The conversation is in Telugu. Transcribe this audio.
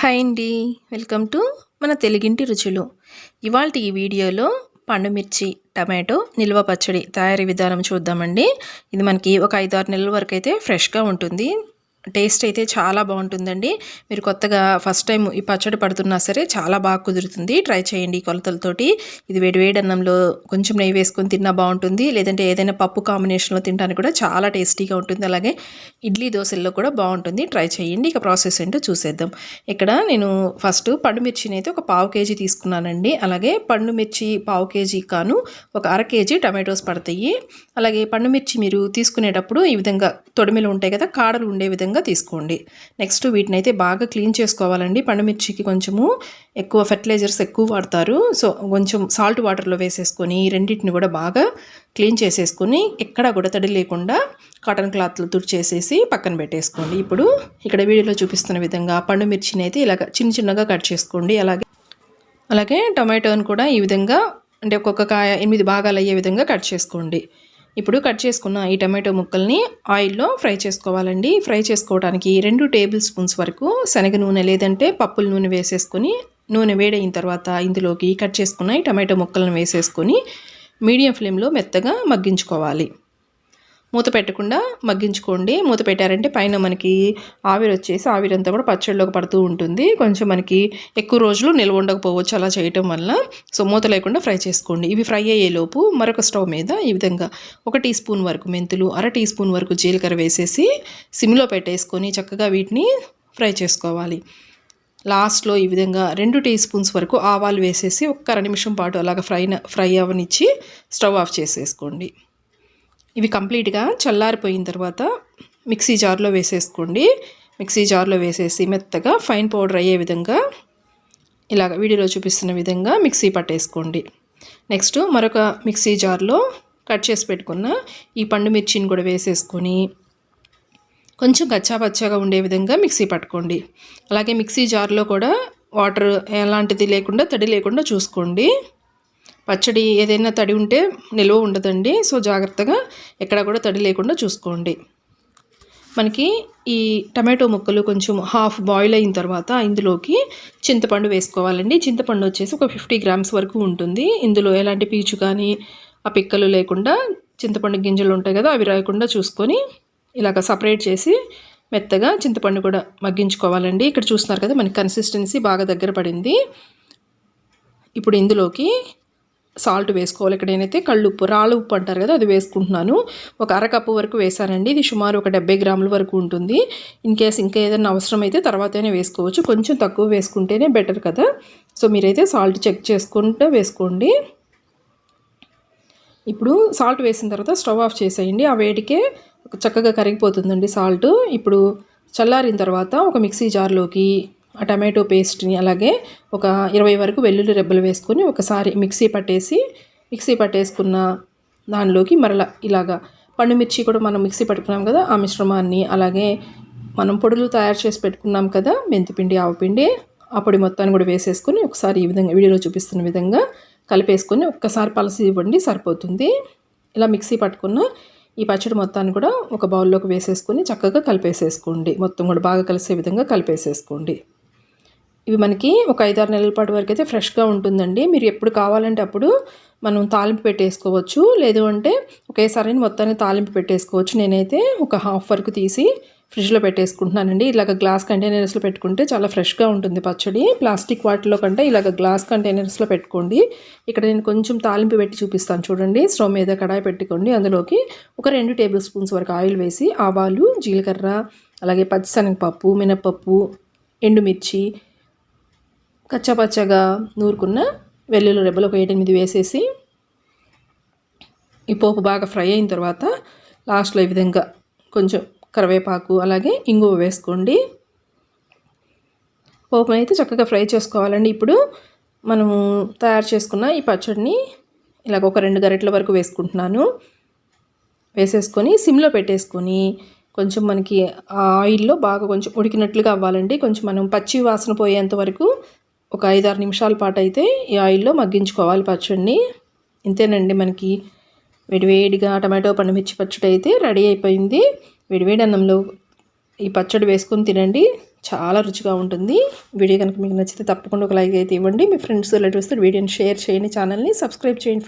హాయ్ అండి. వెల్కమ్ టు మన తెలుగింటి రుచులు. ఇవాళ ఈ వీడియోలో పండుమిర్చి టమాటో నిల్వ పచ్చడి తయారీ విధానం చూద్దామండి. ఇది మనకి ఒక ఐదు ఆరు నెలల వరకు అయితే ఫ్రెష్గా ఉంటుంది. టేస్ట్ అయితే చాలా బాగుంటుందండి. మీరు కొత్తగా ఫస్ట్ టైం ఈ పచ్చడి పడుతున్నా సరే చాలా బాగా కుదురుతుంది. ట్రై చేయండి కొలతలతోటి. ఇది వేడివేడి అన్నంలో కొంచెం నెయ్యి వేసుకొని తిన్నా బాగుంటుంది. లేదంటే ఏదైనా పప్పు కాంబినేషన్లో తినడానికి కూడా చాలా టేస్టీగా ఉంటుంది. అలాగే ఇడ్లీ దోశల్లో కూడా బాగుంటుంది. ట్రై చేయండి. ఇక ప్రాసెస్ ఏంటో చూసేద్దాం. ఇక్కడ నేను ఫస్ట్ పండుమిర్చిని అయితే ఒక పావు కేజీ తీసుకున్నానండి. అలాగే పండుమిర్చి పావు కేజీ కాను ఒక అర కేజీ టమాటోస్ పడతాయి. అలాగే పండుమిర్చి మీరు తీసుకునేటప్పుడు ఈ విధంగా తొడిమిలు ఉంటాయి కదా కాడలు ఉండే విధంగా విధంగా తీసుకోండి. నెక్స్ట్ వీటిని అయితే బాగా క్లీన్ చేసుకోవాలండి. పండుమిర్చికి కొంచెము ఎక్కువ ఫెర్టిలైజర్స్ ఎక్కువ వాడతారు. సో కొంచెం సాల్ట్ వాటర్లో వేసేసుకొని ఈ రెండింటిని కూడా బాగా క్లీన్ చేసేసుకొని ఎక్కడా కూడా తడి లేకుండా కాటన్ క్లాత్లో తుడిచేసేసి పక్కన పెట్టేసుకోండి. ఇప్పుడు ఇక్కడ వీడియోలో చూపిస్తున్న విధంగా పండుమిర్చిని అయితే ఇలాగ చిన్న చిన్నగా కట్ చేసుకోండి. అలాగే అలాగే టొమాటోని కూడా ఈ విధంగా అంటే ఒక్కొక్క కాయ ఎనిమిది భాగాలు అయ్యే విధంగా కట్ చేసుకోండి. ఇప్పుడు కట్ చేసుకున్న ఈ టమాటో ముక్కల్ని ఆయిల్లో ఫ్రై చేసుకోవాలండి. ఫ్రై చేసుకోవడానికి రెండు టేబుల్ స్పూన్స్ వరకు శనగ నూనె లేదంటే పప్పుల నూనె వేసేసుకొని నూనె వేడైన తర్వాత ఇందులోకి కట్ చేసుకున్న ఈ టమాటో ముక్కలను వేసేసుకొని మీడియం ఫ్లేమ్లో మెత్తగా మగ్గించుకోవాలి. మూత పెట్టకుండా మగ్గించుకోండి. మూత పెట్టారంటే పైన మనకి ఆవిరి వచ్చేసి ఆవిరంతా కూడా పచ్చడిలోకి పడుతూ ఉంటుంది. కొంచెం మనకి ఎక్కువ రోజులు నిల్వ ఉండకపోవచ్చు అలా చేయటం వల్ల. సో మూత లేకుండా ఫ్రై చేసుకోండి. ఇవి ఫ్రై అయ్యేలోపు మరొక స్టవ్ మీద ఈ విధంగా ఒక టీ స్పూన్ వరకు మెంతులు అర టీ స్పూన్ వరకు జీలకర్ర వేసేసి సిమ్లో పెట్టేసుకొని చక్కగా వీటిని ఫ్రై చేసుకోవాలి. లాస్ట్లో ఈ విధంగా రెండు టీ స్పూన్స్ వరకు ఆవాలు వేసేసి ఒక్క అర నిమిషం పాటు అలాగ ఫ్రై ఫ్రై అవనిచ్చి స్టవ్ ఆఫ్ చేసేసుకోండి. ఇవి కంప్లీట్గా చల్లారిపోయిన తర్వాత మిక్సీ జార్లో వేసేసుకోండి. మిక్సీ జార్లో వేసేసి మెత్తగా ఫైన్ పౌడర్ అయ్యే విధంగా ఇలాగ వీడియోలో చూపిస్తున్న విధంగా మిక్సీ పట్టేసుకోండి. నెక్స్ట్ మరొక మిక్సీ జార్లో కట్ చేసి పెట్టుకున్న ఈ పండు మిర్చిని కూడా వేసేసుకొని కొంచెం గచ్చాపచ్చాగా ఉండే విధంగా మిక్సీ పట్టుకోండి. అలాగే మిక్సీ జార్లో కూడా వాటర్ ఎలాంటిది లేకుండా తడి లేకుండా చూసుకోండి. పచ్చడి ఏదైనా తడి ఉంటే నిల్వ ఉండదండి. సో జాగ్రత్తగా ఎక్కడ కూడా తడి లేకుండా చూసుకోండి. మనకి ఈ టమాటో ముక్కలు కొంచెం హాఫ్ బాయిల్ అయిన తర్వాత ఇందులోకి చింతపండు వేసుకోవాలండి. చింతపండు వచ్చేసి ఒక ఫిఫ్టీ గ్రామ్స్ వరకు ఉంటుంది. ఇందులో ఎలాంటి పీచు కానీ ఆ పిక్కలు లేకుండా చింతపండు గింజలు ఉంటాయి కదా అవి రాకుండా చూసుకొని ఇలాగ సపరేట్ చేసి మెత్తగా చింతపండు కూడా మగ్గించుకోవాలండి. ఇక్కడ చూస్తున్నారు కదా మనకి కన్సిస్టెన్సీ బాగా దగ్గర పడింది. ఇప్పుడు ఇందులోకి సాల్ట్ వేసుకోవాలి. ఇక్కడ నేనైతే కళ్ళు ఉప్పు రాళ్ళు ఉప్పు అంటారు కదా అది వేసుకుంటున్నాను. ఒక అరకప్పు వరకు వేసానండి ఇది సుమారు ఒక డెబ్బై గ్రాముల వరకు ఉంటుంది. ఇన్ కేస్ ఇంకా ఏదైనా అవసరం అయితే తర్వాతనే వేసుకోవచ్చు. కొంచెం తక్కువ వేసుకుంటేనే బెటర్ కదా. సో మీరైతే సాల్ట్ చెక్ చేసుకుంటూ వేసుకోండి. ఇప్పుడు సాల్ట్ వేసిన తర్వాత స్టవ్ ఆఫ్ చేసేయండి. ఆ వేడికే చక్కగా కరిగిపోతుందండి సాల్ట్. ఇప్పుడు చల్లారిన తర్వాత ఒక మిక్సీ జార్లోకి ఆ టమాటో పేస్ట్ని అలాగే ఒక ఇరవై వరకు వెల్లుల్లి రెబ్బలు వేసుకొని ఒకసారి మిక్సీ పట్టేసి మిక్సీ పట్టేసుకున్న దానిలోకి మరలా ఇలాగా పండుమిర్చి కూడా మనం మిక్సీ పట్టుకున్నాం కదా ఆ మిశ్రమాన్ని అలాగే మనం పొడులు తయారు చేసి పెట్టుకున్నాం కదా మెంతిపిండి ఆవపిండి ఆ పొడి మొత్తాన్ని కూడా వేసేసుకొని ఒకసారి ఈ విధంగా వీడియోలో చూపిస్తున్న విధంగా కలిపేసుకొని ఒక్కసారి పలసి ఇవ్వండి సరిపోతుంది. ఇలా మిక్సీ పట్టుకున్న ఈ పచ్చడి మొత్తాన్ని కూడా ఒక బౌల్లోకి వేసేసుకొని చక్కగా కలిపేసేసుకోండి. మొత్తం కూడా బాగా కలిసే విధంగా కలిపేసేసుకోండి. ఇవి మనకి ఒక ఐదారు నెలల పాటు వరకు అయితే ఫ్రెష్గా ఉంటుందండి. మీరు ఎప్పుడు కావాలంటే అప్పుడు మనం తాలింపు పెట్టేసుకోవచ్చు. లేదు అంటే ఒకేసారి మొత్తాన్ని తాలింపు పెట్టేసుకోవచ్చు. నేనైతే ఒక హాఫ్ వరకు తీసి ఫ్రిడ్జ్లో పెట్టేసుకుంటున్నానండి. ఇలాగ గ్లాస్ కంటైనర్స్లో పెట్టుకుంటే చాలా ఫ్రెష్గా ఉంటుంది పచ్చడి. ప్లాస్టిక్ వాటిలో కంటే ఇలాగ గ్లాస్ కంటైనర్స్లో పెట్టుకోండి. ఇక్కడ నేను కొంచెం తాలింపు పెట్టి చూపిస్తాను చూడండి. స్టవ్ మీద కడాయి పెట్టుకోండి. అందులోకి ఒక రెండు టేబుల్ స్పూన్స్ వరకు ఆయిల్ వేసి ఆవాలు జీలకర్ర అలాగే పచ్చిశనగపప్పు మినపప్పు ఎండుమిర్చి కచ్చాపచ్చగా నూరుకున్న వెల్లుల్లి రెబ్బలు ఒక ఎనిమిది వేసేసి ఈ పోపు బాగా ఫ్రై అయిన తర్వాత లాస్ట్లో ఈ విధంగా కొంచెం కరివేపాకు అలాగే ఇంగువ వేసుకోండి. పోపుని అయితే చక్కగా ఫ్రై చేసుకోవాలండి. ఇప్పుడు మనము తయారు చేసుకున్న ఈ పచ్చడిని ఇలాగ ఒక రెండు గరిటల వరకు వేసుకుంటున్నాను. వేసేసుకొని సిమ్లో పెట్టేసుకొని కొంచెం మనకి ఆయిల్లో బాగా కొంచెం ఉడికినట్లుగా అవ్వాలండి. కొంచెం మనం పచ్చి వాసన పోయేంత వరకు ఒక ఐదారు నిమిషాల పాటు అయితే ఈ ఆయిల్లో మగ్గించుకోవాలి పచ్చడిని. ఇంతేనండి మనకి వేడివేడిగా టమాటో పండుమిర్చి పచ్చడి అయితే రెడీ అయిపోయింది. వేడివేడి అన్నంలో ఈ పచ్చడి వేసుకొని తినండి. చాలా రుచిగా ఉంటుంది. వీడియో కనుక మీకు నచ్చితే తప్పకుండా ఒక లైక్ అయితే ఇవ్వండి. మీ ఫ్రెండ్స్ రిలేటివ్స్తో వీడియోని షేర్ చేయండి. ఛానల్ని సబ్స్క్రైబ్ చేయండి.